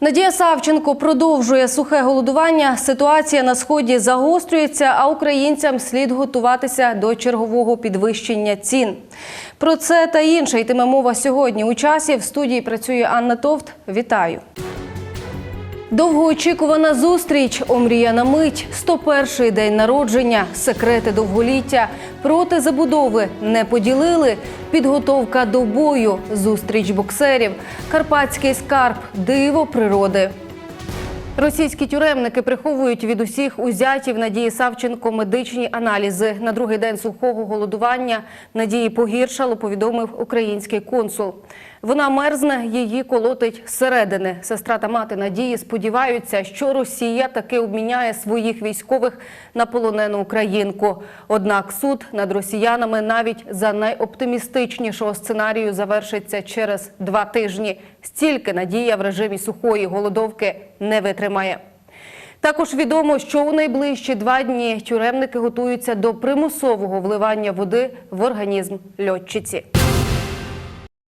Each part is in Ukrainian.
Надія Савченко продовжує сухе голодування. Ситуація на сході загострюється, а українцям слід готуватися до чергового підвищення цін. Про це та інше йтиме мова сьогодні. У часі в студії працює Анна Товт. Вітаю. Довгоочікувана зустріч, омріяна мить, 101-й день народження, секрети довголіття, проти забудови не поділили, підготовка до бою, зустріч боксерів, карпатський скарб, диво природи. Російські тюремники приховують від усіх узятів Надії Савченко медичні аналізи. На другий день сухого голодування Надії погіршало, повідомив український консул. Вона мерзне, її колотить зсередини. Сестра та мати Надії сподіваються, що Росія таки обміняє своїх військових на полонену українку. Однак суд над росіянами навіть за найоптимістичнішого сценарію завершиться через два тижні. Стільки Надія в режимі сухої голодовки не витримає. Також відомо, що у найближчі два дні тюремники готуються до примусового вливання води в організм льотчиці.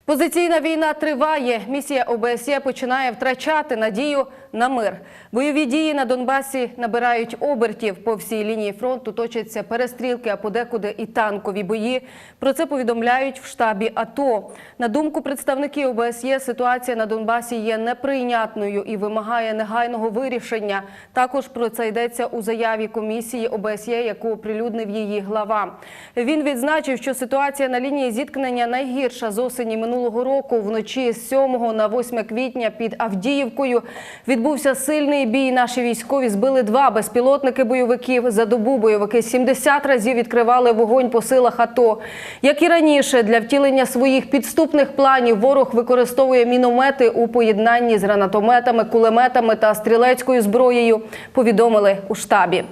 Позиційна війна триває. Місія ОБСЄ починає втрачати надію на мир. Бойові дії на Донбасі набирають обертів. По всій лінії фронту точаться перестрілки, а подекуди і танкові бої. Про це повідомляють в штабі АТО. На думку представників ОБСЄ, ситуація на Донбасі є неприйнятною і вимагає негайного вирішення. Також про це йдеться у заяві комісії ОБСЄ, яку оприлюднив її глава. Він відзначив, що ситуація на лінії зіткнення найгірша з осені минулого року. Вночі з 7 на 8 квітня під Авдіївкою відбувся сильний бій. Наші військові збили два безпілотники бойовиків. За добу бойовики 70 разів відкривали вогонь по силах АТО. Як і раніше, для втілення своїх підступних планів ворог використовує міномети у поєднанні з гранатометами, кулеметами та стрілецькою зброєю. Повідомили у штабі.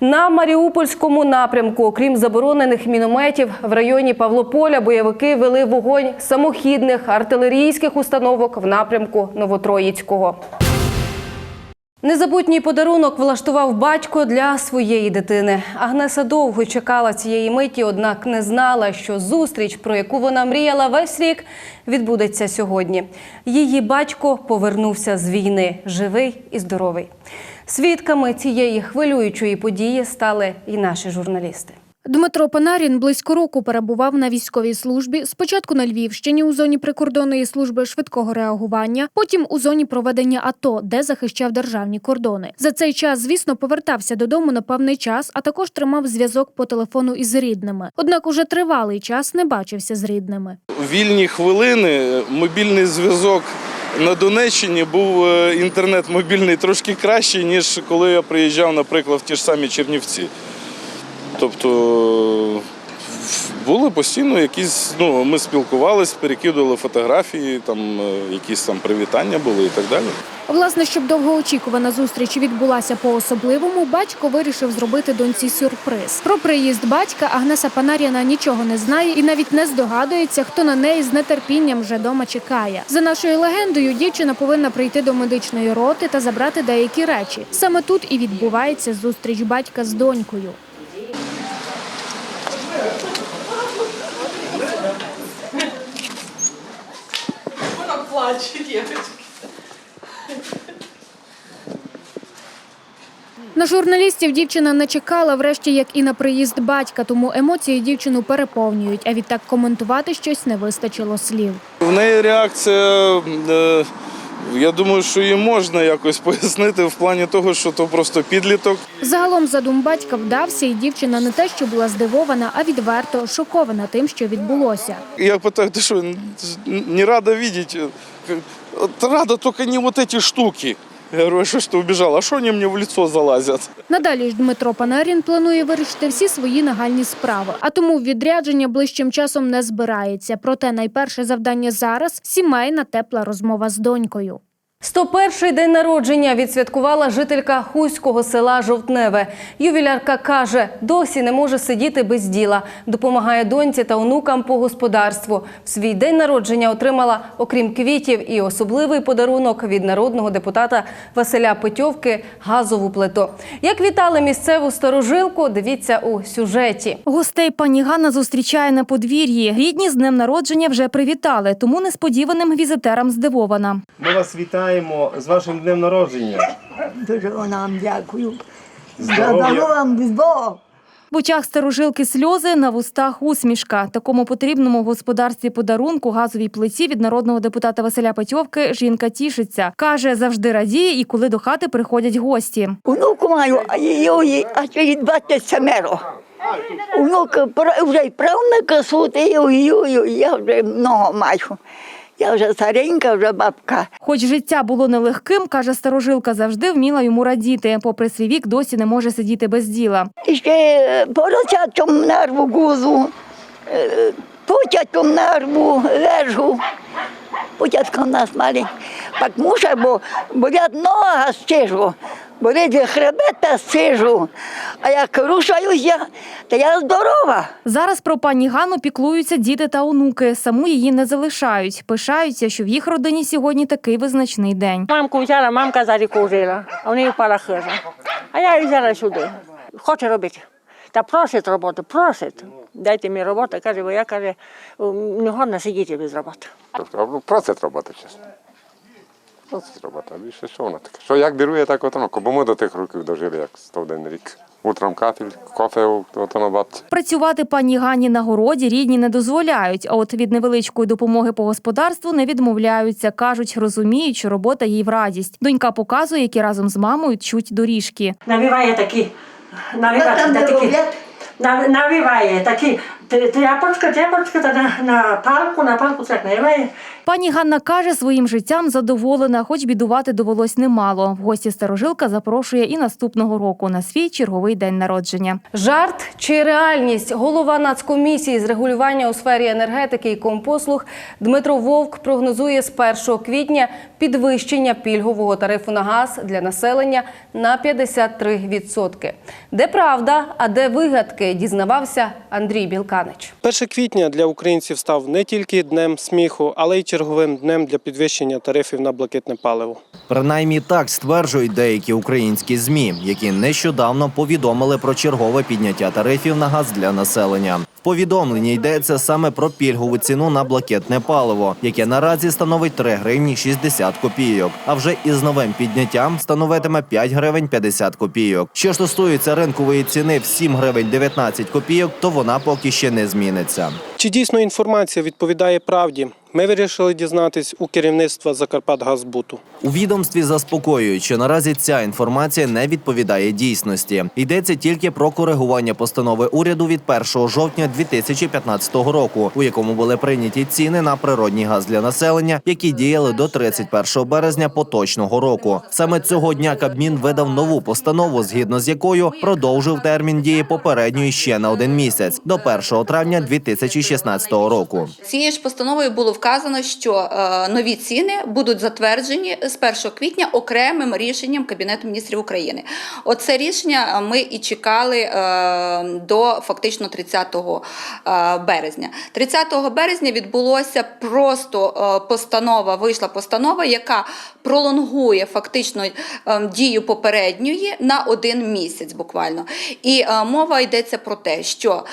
На Маріупольському напрямку, окрім заборонених мінометів, в районі Павлополя бойовики вели вогонь самохідних артилерійських установок в напрямку Новотроїцького. Незабутній подарунок влаштував батько для своєї дитини. Агнеса довго чекала цієї миті, однак не знала, що зустріч, про яку вона мріяла весь рік, відбудеться сьогодні. Її батько повернувся з війни, живий і здоровий. Свідками цієї хвилюючої події стали і наші журналісти. Дмитро Панарін близько року перебував на військовій службі. Спочатку на Львівщині у зоні прикордонної служби швидкого реагування, потім у зоні проведення АТО, де захищав державні кордони. За цей час, звісно, повертався додому на певний час, а також тримав зв'язок по телефону із рідними. Однак уже тривалий час не бачився з рідними. Вільні хвилини мобільний зв'язок на Донеччині був е, інтернет мобільний трошки кращий, ніж коли я приїжджав, наприклад, в ті ж самі Чернівці. Тобто були постійно якісь, ну, ми спілкувалися, перекидували фотографії, там е, якісь там привітання були і так далі. Власне, щоб довгоочікувана зустріч відбулася по-особливому, батько вирішив зробити доньці сюрприз. Про приїзд батька Агнеса Панаріна нічого не знає і навіть не здогадується, хто на неї з нетерпінням вже дома чекає. За нашою легендою, дівчина повинна прийти до медичної роти та забрати деякі речі. Саме тут і відбувається зустріч батька з донькою. Плаче, дівчатки. На журналістів дівчина не чекала, врешті, як і на приїзд батька, тому емоції дівчину переповнюють. А відтак коментувати щось не вистачило слів. В неї реакція, е, я думаю, що її можна якось пояснити в плані того, що то просто підліток. Загалом задум батька вдався, і дівчина не те, що була здивована, а відверто шокована тим, що відбулося. Я питаю, ти що не рада бачити? Рада тільки не вот эти штуки. Я говорю, що ж ти убежал? А що вони мені в лицо залазять? Надалі ж Дмитро Панарін планує вирішити всі свої нагальні справи, а тому відрядження ближчим часом не збирається. Проте найперше завдання зараз сімейна тепла розмова з донькою. 101-й день народження відсвяткувала жителька хуського села Жовтневе. Ювілярка каже, досі не може сидіти без діла. Допомагає доньці та онукам по господарству. В свій день народження отримала, окрім квітів, і особливий подарунок від народного депутата Василя Петьовки – газову плиту. Як вітали місцеву старожилку, дивіться у сюжеті. Гостей пані Ганна зустрічає на подвір'ї. Рідні з днем народження вже привітали, тому несподіваним візитерам здивована. Ми вас вітаємо вітаємо з вашим днем народження. Дуже вам дякую. Здоров'я. Вам від Бога. В очах старожилки сльози, на вустах усмішка. Такому потрібному в господарстві подарунку газовій плиті від народного депутата Василя Петьовки жінка тішиться. Каже, завжди радіє і коли до хати приходять гості. Онуку маю, а її, а ще й 27. Онук вже й правнука сути, я вже много маю. Я вже старенька, вже бабка. Хоч життя було нелегким, каже старожилка, завжди вміла йому радіти. Попри свій вік, досі не може сидіти без діла. І ще поросячому нерву гузу, потятом нерву лежу. Потятка в нас маленька. Так мушу, бо болять нога стижу, болить хребета стижу. А як рушаюся, то я здорова. Зараз про пані Ганну піклуються діти та онуки. Саму її не залишають. Пишаються, що в їх родині сьогодні такий визначний день. Мамку взяла, мамка за ріку жила, а в неї впала хижа. А я її взяла сюди. Хоче робити. Та просить роботу, просить. Дайте мені роботу, каже, бо я каже, не годна сидіти без роботи. Тобто просить роботи, чесно. Просить робота, більше що вона таке? Що як бірує, так от. Бо ми до тих років дожили, як 101 рік. Утром кафель, кофе, от. Працювати пані Гані на городі рідні не дозволяють, а от від невеличкої допомоги по господарству не відмовляються. кажуть, розуміють, що робота їй в радість. Донька показує, які разом з мамою чуть доріжки. Навіває такі, навіває такі, роблять. нав- навіває такі, тряпочка, тряпочка, на, на палку, на палку так навіває. Пані Ганна каже, своїм життям задоволена, хоч бідувати довелось немало. В гості старожилка запрошує і наступного року на свій черговий день народження. Жарт чи реальність? Голова Нацкомісії з регулювання у сфері енергетики і компослуг Дмитро Вовк прогнозує з 1 квітня підвищення пільгового тарифу на газ для населення на 53%. Де правда, а де вигадки, дізнавався Андрій Білканич. 1 квітня для українців став не тільки днем сміху, але й черговим днем для підвищення тарифів на блакитне паливо. Принаймні так стверджують деякі українські змі, які нещодавно повідомили про чергове підняття тарифів на газ для населення. В повідомленні йдеться саме про пільгову ціну на блакитне паливо, яке наразі становить 3 гривні 60 копійок. А вже із новим підняттям становитиме 5 гривень 50 копійок. Що ж стосується ринкової ціни в 7 гривень 19 копійок, то вона поки ще не зміниться. Чи дійсно інформація відповідає правді? Ми вирішили дізнатись у керівництва Закарпатгазбуту. У відомстві заспокоюють, що наразі ця інформація не відповідає дійсності. Йдеться тільки про коригування постанови уряду від 1 жовтня 2015 року, у якому були прийняті ціни на природній газ для населення, які діяли до 31 березня поточного року. Саме цього дня Кабмін видав нову постанову, згідно з якою продовжив термін дії попередньої ще на один місяць до 1 травня 2016 року. Цією ж постановою було вказано, що е, нові ціни будуть затверджені з 1 квітня окремим рішенням Кабінету міністрів України. Оце рішення е, ми і чекали е, до фактично 30 е, березня. 30 березня відбулося просто постанова, вийшла постанова, яка пролонгує фактично дію попередньої на один місяць буквально. І мова йдеться про те, що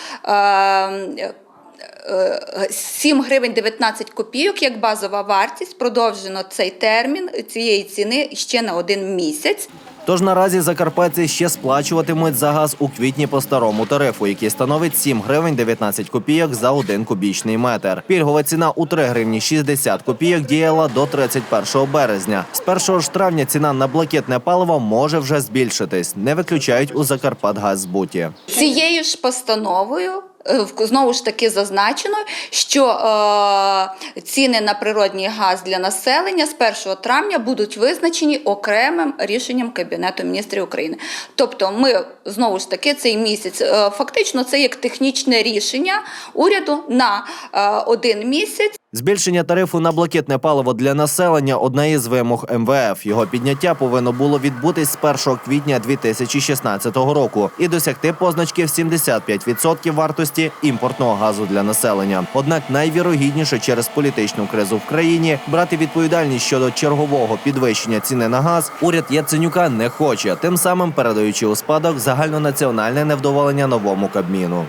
7 гривень 19 копійок як базова вартість. Продовжено цей термін цієї ціни ще на один місяць. Тож наразі закарпатці ще сплачуватимуть за газ у квітні по старому тарифу, який становить 7 гривень 19 копійок за один кубічний метр. Пільгова ціна у 3 гривні 60 копійок діяла до 31 березня. З 1 ж травня ціна на блакитне паливо може вже збільшитись. Не виключають у Закарпатгазбуті. Цією ж постановою. Е, Знову ж таки зазначено, що е, ціни на природній газ для населення з 1 травня будуть визначені окремим рішенням Кабінету міністрів України. Тобто, ми знову ж таки цей місяць е, фактично це як технічне рішення уряду на е, один місяць. Збільшення тарифу на блакитне паливо для населення одна із вимог МВФ. Його підняття повинно було відбутись з 1 квітня 2016 року і досягти позначки в 75% вартості імпортного газу для населення. Однак найвірогідніше через політичну кризу в країні брати відповідальність щодо чергового підвищення ціни на газ уряд Яценюка не хоче, тим самим передаючи у спадок загальнонаціональне невдоволення новому кабміну.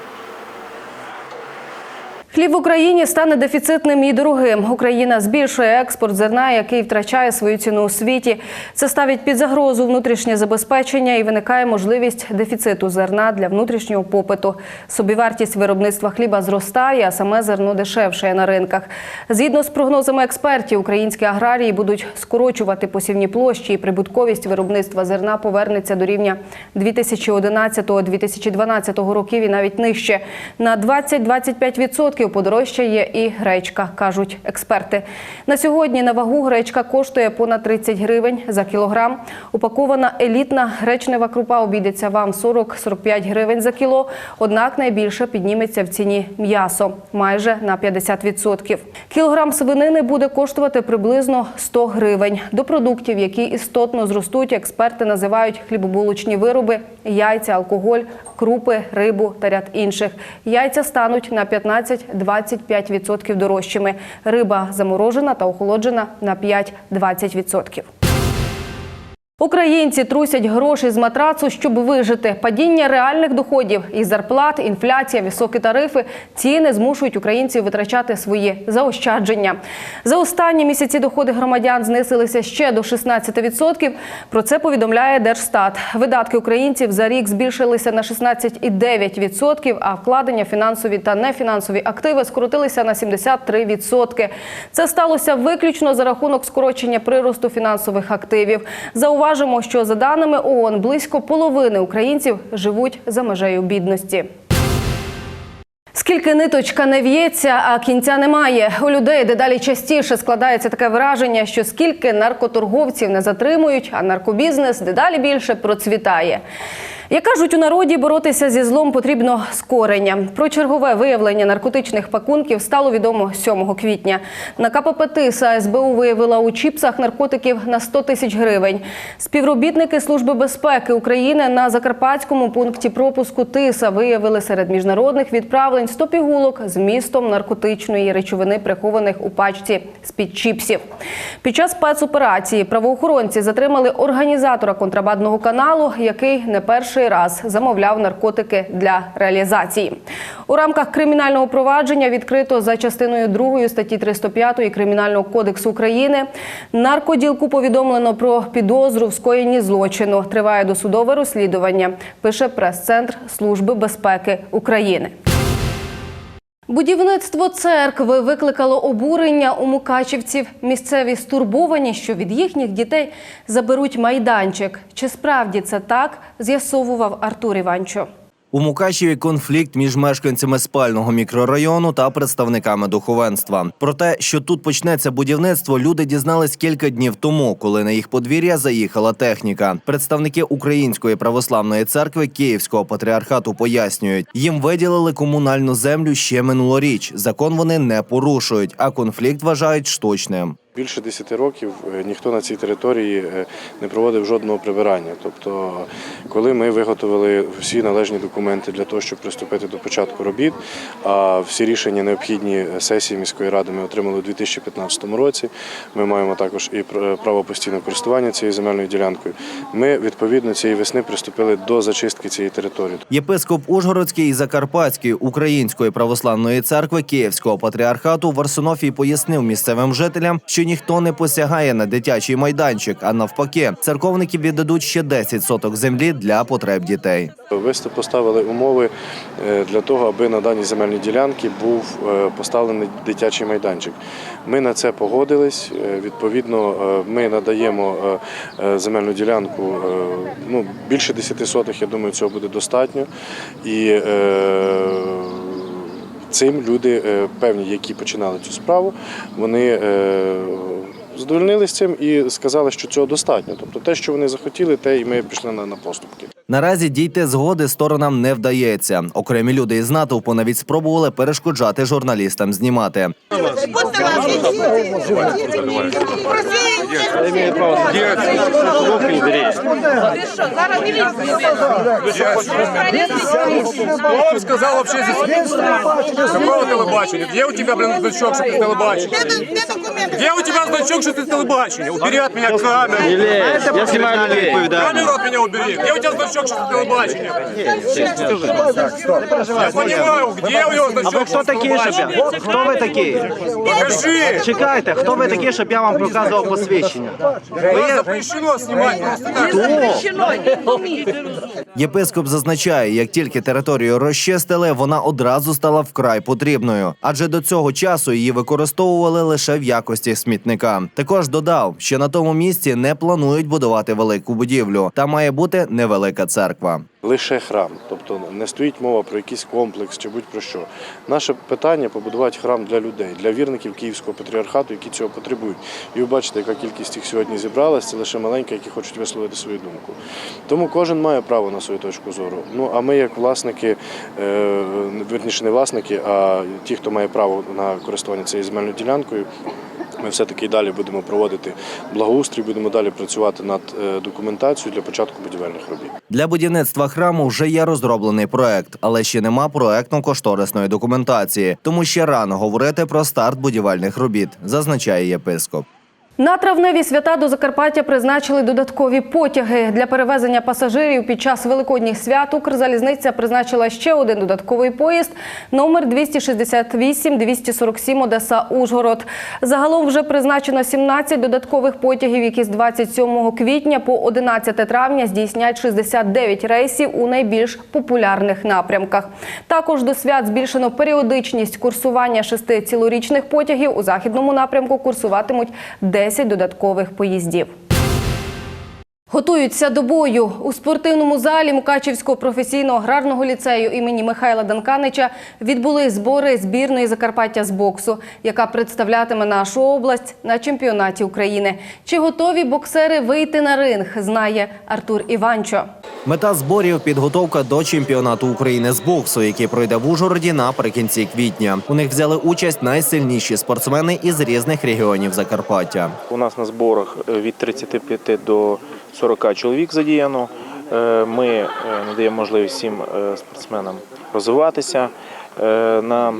Хліб в Україні стане дефіцитним і дорогим. Україна збільшує експорт зерна, який втрачає свою ціну у світі. Це ставить під загрозу внутрішнє забезпечення і виникає можливість дефіциту зерна для внутрішнього попиту. Собівартість виробництва хліба зростає, а саме зерно дешевшає на ринках. Згідно з прогнозами експертів, українські аграрії будуть скорочувати посівні площі, і прибутковість виробництва зерна повернеться до рівня 2011-2012 років і навіть нижче. На 20-25% подорожчає і гречка, кажуть експерти. На сьогодні на вагу гречка коштує понад 30 гривень за кілограм. Упакована елітна гречнева крупа обійдеться вам 40-45 гривень за кіло. Однак найбільше підніметься в ціні м'ясо майже на 50%. Кілограм свинини буде коштувати приблизно 100 гривень. До продуктів, які істотно зростуть, експерти називають хлібобулочні вироби, яйця, алкоголь, крупи, рибу та ряд інших. Яйця стануть на 15-25% дорожчими. Риба заморожена та охолоджена на 5-20%. Українці трусять гроші з матрацу, щоб вижити. Падіння реальних доходів і зарплат, інфляція, високі тарифи, ціни змушують українців витрачати свої заощадження. За останні місяці доходи громадян знизилися ще до 16%. Про це повідомляє Держстат. Видатки українців за рік збільшилися на 16,9%, а вкладення фінансові та нефінансові активи скоротилися на 73%. Це сталося виключно за рахунок скорочення приросту фінансових активів. Зауважимо, що за даними ООН, близько половини українців живуть за межею бідності. Скільки ниточка не в'ється, а кінця немає. У людей дедалі частіше складається таке враження, що скільки наркоторговців не затримують, а наркобізнес дедалі більше процвітає. Як кажуть у народі, боротися зі злом потрібно з корення. Про чергове виявлення наркотичних пакунків стало відомо 7 квітня. На КПП «Тиса» СБУ виявила у чіпсах наркотиків на 100 тисяч гривень. Співробітники Служби безпеки України на закарпатському пункті пропуску «Тиса» виявили серед міжнародних відправлень 100 пігулок з містом наркотичної речовини, прихованих у пачці з-під чіпсів. Під час спецоперації правоохоронці затримали організатора контрабандного каналу, який не перший раз замовляв наркотики для реалізації. У рамках кримінального провадження відкрито за частиною 2 статті 305 Кримінального кодексу України. Наркоділку повідомлено про підозру в скоєнні злочину. Триває досудове розслідування. Пише прес-центр Служби безпеки України. Будівництво церкви викликало обурення у мукачівців. Місцеві стурбовані, що від їхніх дітей заберуть майданчик. Чи справді це так? З'ясовував Артур Іванчо. У Мукачеві конфлікт між мешканцями спального мікрорайону та представниками духовенства. Про те, що тут почнеться будівництво, люди дізнались кілька днів тому, коли на їх подвір'я заїхала техніка. Представники Української православної церкви Київського патріархату пояснюють, їм виділили комунальну землю ще минулоріч. Закон вони не порушують, а конфлікт вважають штучним. Більше 10 років е, ніхто на цій території е, не проводив жодного прибирання. Тобто, коли ми виготовили всі належні документи для того, щоб приступити до початку робіт, а всі рішення необхідні сесії міської ради ми отримали у 2015 році. Ми маємо також і пр- право постійного користування цією земельною ділянкою. Ми відповідно цієї весни приступили до зачистки цієї території. Єпископ Ужгородський і Закарпатський Української православної церкви Київського патріархату Варсонофій пояснив місцевим жителям, що ніхто не посягає на дитячий майданчик, а навпаки, церковники віддадуть ще 10 соток землі для потреб дітей. Ви поставили умови е, для того, аби на даній земельній ділянці був е, поставлений дитячий майданчик. Ми на це погодились. Е, Відповідно, ми надаємо земельну ділянку ну, більше 10 сотих, я думаю, цього буде достатньо. І цим люди е, певні, які починали цю справу, вони е, задовольнились цим і сказали, що цього достатньо. Тобто те, що вони захотіли, те і ми пішли на, на поступки. Наразі дійти згоди сторонам не вдається. Окремі люди із натовпу навіть спробували перешкоджати журналістам знімати. Будьте ласка, просіть, Я имею право Руки убери. Кто вам сказал вообще здесь? Какого телебачення? Где у тебя, блин, значок, что ты телебачение? Где у тебя значок, что ты телебачение? Убери от меня камеру. Не лезь, я снимаю людей. Камеру от меня убери. Где у тебя значок, что ты телебачение? Я понимаю, где у него значок, А ви хто такі, щоб я? Хто ви такі? Покажи. Чекайте, хто ви такі, щоб я вам показував посвідчення? У нас запрещено не так. Єпископ зазначає, як тільки територію розчистили, вона одразу стала вкрай потрібною, адже до цього часу її використовували лише в якості смітника. Також додав, що на тому місці не планують будувати велику будівлю, та має бути невелика церква. лише храм. Тобто не стоїть мова про якийсь комплекс чи будь-про що. Наше питання побудувати храм для людей, для вірників Київського патріархату, які цього потребують. І ви бачите, яка кількість їх сьогодні зібралась, це лише маленька, які хочуть висловити свою думку. Тому кожен має право на свою точку зору. Ну а ми, як власники, е, верніше не власники, а ті, хто має право на користування цією земельною ділянкою. Ми все-таки і далі будемо проводити благоустрій, будемо далі працювати над е, документацією для початку будівельних робіт. Для будівництва храму вже є розроблений проект, але ще нема проектно-кошторисної документації, тому ще рано говорити про старт будівельних робіт, зазначає єпископ. На травневі свята до Закарпаття призначили додаткові потяги для перевезення пасажирів під час великодніх свят. Укрзалізниця призначила ще один додатковий поїзд номер 268-247 Одеса Ужгород. Загалом вже призначено 17 додаткових потягів, які з 27 квітня по 11 травня здійснять 69 рейсів у найбільш популярних напрямках. Також до свят збільшено періодичність курсування шести цілорічних потягів. У західному напрямку курсуватимуть 10 додаткових поїздів. Готуються до бою у спортивному залі Мукачівського професійного аграрного ліцею імені Михайла Данканича відбули збори збірної Закарпаття з боксу, яка представлятиме нашу область на чемпіонаті України. Чи готові боксери вийти на ринг? Знає Артур Іванчо. Мета зборів підготовка до чемпіонату України з боксу, який пройде в Ужгороді наприкінці квітня. У них взяли участь найсильніші спортсмени із різних регіонів Закарпаття. У нас на зборах е, від 35 до 40 чоловік задіяно. Е, Ми е, надаємо можливість всім е, спортсменам розвиватися. На,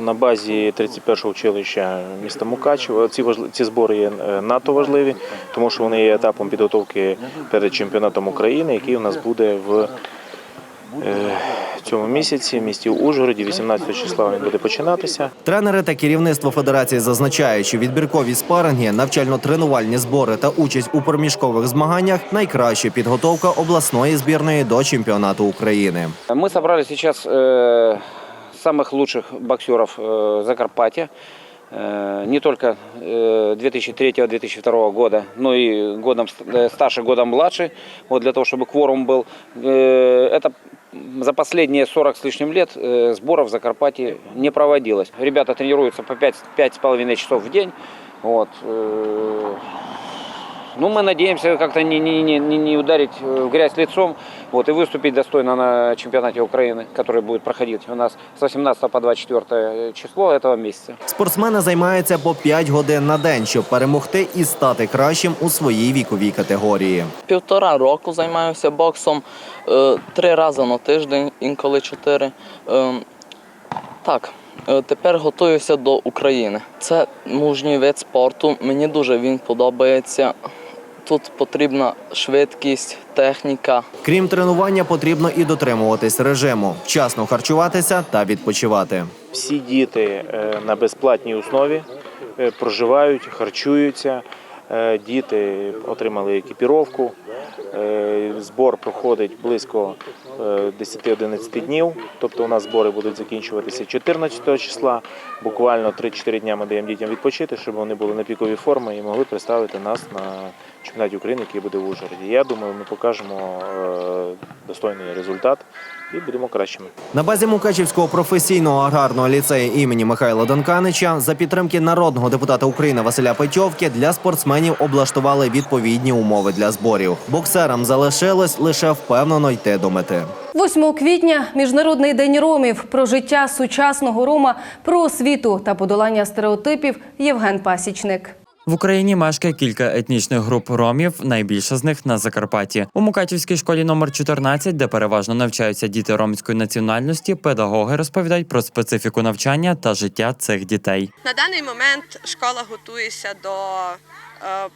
на базі 31-го училища міста Мукачева ці, важли- ці збори є надто важливі, тому що вони є етапом підготовки перед чемпіонатом України, який у нас буде в цьому місяці в місті Ужгороді, 18 числа він буде починатися. Тренери та керівництво федерації зазначають, що відбіркові спаринги, навчально-тренувальні збори та участь у проміжкових змаганнях найкраща підготовка обласної збірної до чемпіонату України. Мы собрали сейчас э, самых лучших боксеров э, Закарпатья. Э, не только э, 2003-2002 года, но и годом ст- э, старше, годом младше, вот для того, чтобы кворум был. Э, это за последние 40 с лишним лет э, сборов в Закарпатье не проводилось. Ребята тренируются по 5, 5,5 часов в день. Вот. э, ну, мы надеемся как-то не, не, не, не не ударить э, в грязь лицом вот, и выступить достойно на чемпионате Украины, который будет проходить у нас с 18 по 24 число этого месяца. Спортсмени займаються по 5 годин на день, щоб перемогти і стати кращим у своїй віковій категорії. Півтора року займаюся боксом, е, три рази на тиждень, інколи чотири. Е, Так, е, тепер готуюся до України. Це мужній вид спорту. Мені дуже він подобається. Тут потрібна швидкість, техніка. Крім тренування, потрібно і дотримуватись режиму, вчасно харчуватися та відпочивати. Всі діти е, на безплатній основі е, проживають, харчуються. Е, Діти отримали екіпіровку. Збор проходить близько 10-11 днів. Тобто у нас збори будуть закінчуватися 14 числа. Буквально 3-4 дня ми даємо дітям відпочити, щоб вони були на піковій формі і могли представити нас на чемпіонаті України, який буде в Ужгороді. Я думаю, ми покажемо е, достойний результат і будемо кращими. На базі Мукачівського професійного аграрного ліцею імені Михайла Данканича за підтримки народного депутата України Василя Петьовки для спортсменів облаштували відповідні умови для зборів. Боксерам залишилось лише впевнено йти до мети. 8 квітня Міжнародний день ромів про життя сучасного рома, про освіту та подолання стереотипів Євген Пасічник. В Україні мешкає кілька етнічних груп ромів, найбільша з них на Закарпатті. У Мукачівській школі номер 14, де переважно навчаються діти ромської національності, педагоги розповідають про специфіку навчання та життя цих дітей. На даний момент школа готується до е,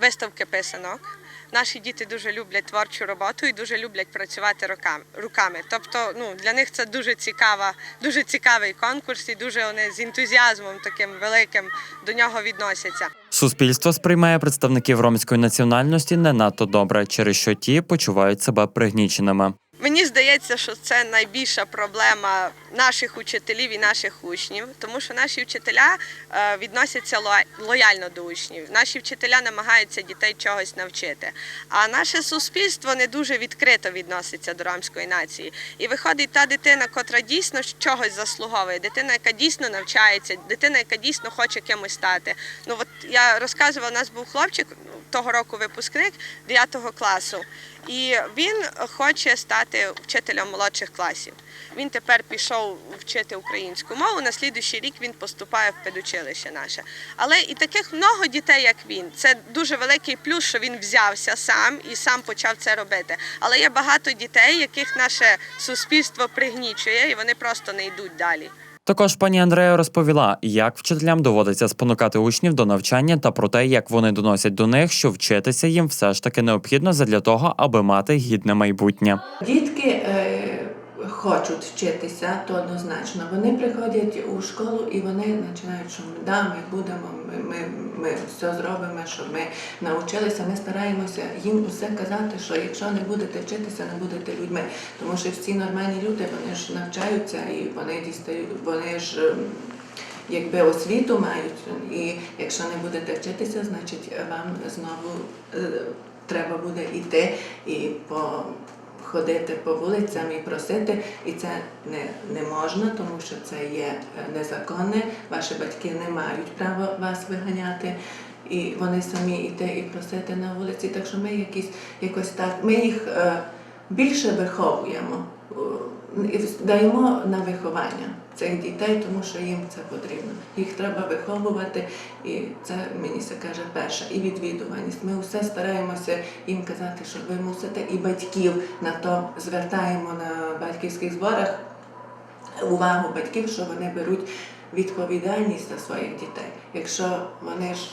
виставки писанок. Наші діти дуже люблять творчу роботу і дуже люблять працювати руками. Тобто, ну для них це дуже цікава, дуже цікавий конкурс, і дуже вони з ентузіазмом таким великим до нього відносяться. Суспільство сприймає представників ромської національності не надто добре, через що ті почувають себе пригніченими. Мені здається, що це найбільша проблема наших учителів і наших учнів, тому що наші вчителя е, відносяться лояльно до учнів. Наші вчителя намагаються дітей чогось навчити. А наше суспільство не дуже відкрито відноситься до ромської нації. І виходить та дитина, котра дійсно чогось заслуговує, дитина, яка дійсно навчається, дитина, яка дійсно хоче кимось стати. Ну от я розказувала, у нас був хлопчик того року випускник 9 класу. І він хоче стати вчителем молодших класів. Він тепер пішов вчити українську мову. На слідуючий рік він поступає в педучилище наше. Але і таких много дітей, як він. Це дуже великий плюс, що він взявся сам і сам почав це робити. Але є багато дітей, яких наше суспільство пригнічує, і вони просто не йдуть далі. Також пані Андрея розповіла, як вчителям доводиться спонукати учнів до навчання та про те, як вони доносять до них, що вчитися їм все ж таки необхідно задля того, аби мати гідне майбутнє. Дітки е, хочуть вчитися, то однозначно. Вони приходять у школу і вони починають, що да, ми будемо, ми, ми, ми все зробимо, щоб ми навчилися. Ми стараємося їм усе казати, що якщо не будете вчитися, не будете людьми. Тому що всі нормальні люди вони ж навчаються і вони дістають, вони ж. ем, Якби освіту мають, і якщо не будете вчитися, значить вам знову е, треба буде йти і по ходити по вулицям і просити, і це не, не можна, тому що це є е, незаконне. Ваші батьки не мають права вас виганяти. І вони самі йти і просити на вулиці. Так що ми якісь якось так, ми їх е, більше виховуємо, е, даємо на виховання цих дітей, тому що їм це потрібно. Їх треба виховувати, і це мені це каже перша. І відвідуваність. Ми все стараємося їм казати, що ви мусите, і батьків на то звертаємо на батьківських зборах увагу батьків, що вони беруть відповідальність за своїх дітей. Якщо вони ж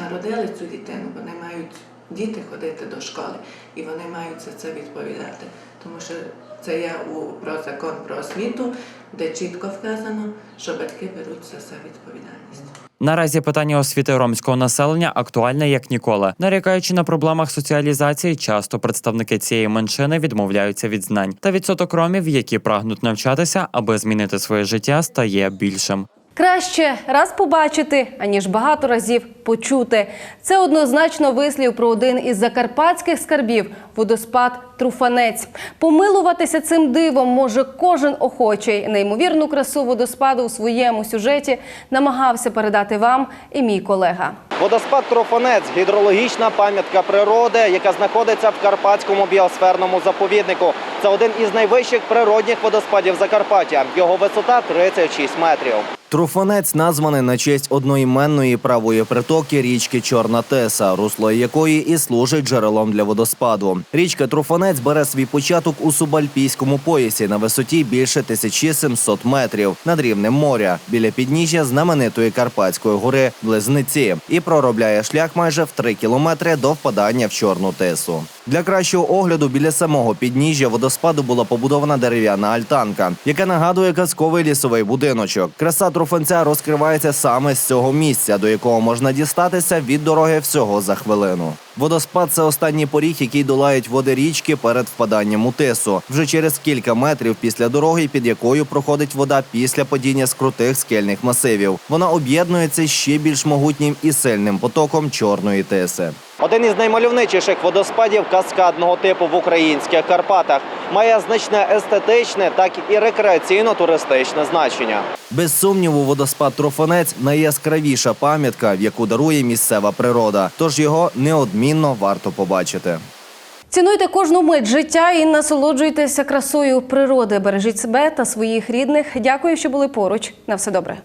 народили цю дитину, вони мають діти ходити до школи, і вони мають за це відповідати. Тому що це є у про закон про освіту, де чітко вказано, що батьки беруть за це відповідальність. Наразі питання освіти ромського населення актуальне як ніколи. Нарікаючи на проблемах соціалізації, часто представники цієї меншини відмовляються від знань. Та відсоток ромів, які прагнуть навчатися, аби змінити своє життя, стає більшим. Краще раз побачити, аніж багато разів почути. Це однозначно вислів про один із закарпатських скарбів водоспад Труфанець. Помилуватися цим дивом може кожен охочий. Неймовірну красу водоспаду у своєму сюжеті намагався передати вам і мій колега. Водоспад Трофанець гідрологічна пам'ятка природи, яка знаходиться в Карпатському біосферному заповіднику. Це один із найвищих природних водоспадів Закарпаття. Його висота 36 метрів. Труфанець названий на честь одноіменної правої притоки річки Чорна Теса, русло якої і служить джерелом для водоспаду. Річка Труфанець бере свій початок у субальпійському поясі на висоті більше 1700 метрів над рівнем моря біля підніжжя знаменитої Карпатської гори Близнеці і проробляє шлях майже в 3 кілометри до впадання в Чорну Тесу. Для кращого огляду біля самого підніжжя водоспаду була побудована дерев'яна альтанка, яка нагадує казковий лісовий будиночок. Краса труфанця розкривається саме з цього місця, до якого можна дістатися від дороги всього за хвилину. Водоспад це останній поріг, який долають води річки перед впаданням у тису. Вже через кілька метрів після дороги, під якою проходить вода після падіння з крутих скельних масивів. Вона об'єднується ще більш могутнім і сильним потоком чорної тиси. Один із наймальовничіших водоспадів каскадного типу в українських Карпатах має значне естетичне, так і рекреаційно-туристичне значення. Без сумніву, водоспад Трофанець найяскравіша пам'ятка, в яку дарує місцева природа. Тож його неодмінно варто побачити. Цінуйте кожну мить життя і насолоджуйтеся красою природи. Бережіть себе та своїх рідних. Дякую, що були поруч. На все добре.